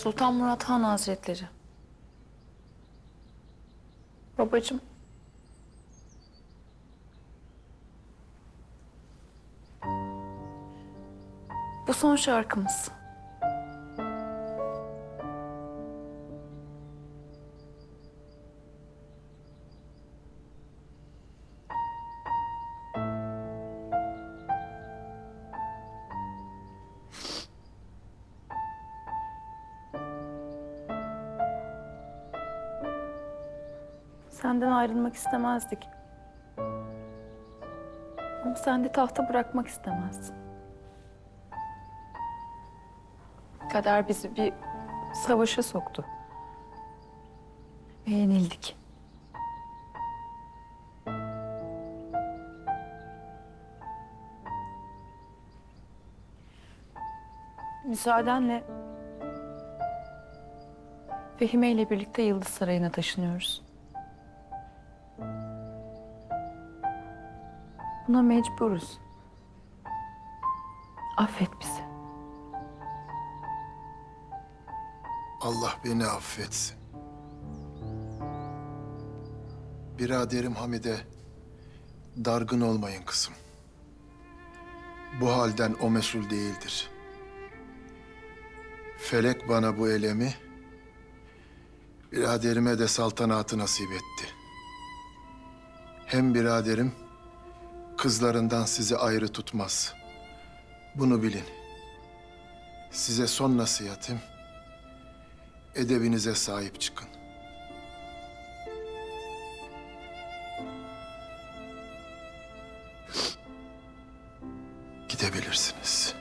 Sultan Murat Han Hazretleri. Babacığım. Bu son şarkımız. Senden ayrılmak istemezdik. Ama sen de tahta bırakmak istemezsin. Kader bizi bir savaşa soktu. Ve yenildik. Müsaadenle Fehime ile birlikte Yıldız Sarayı'na taşınıyoruz. Buna mecburuz. Affet bizi. Allah beni affetsin. Biraderim Hamide, dargın olmayın kızım. Bu halden o mesul değildir. Felek bana bu elemi, biraderime de saltanatı nasip etti. Hem biraderim kızlarından sizi ayrı tutmaz. Bunu bilin. Size son nasihatim, edebinize sahip çıkın. Gidebilirsiniz.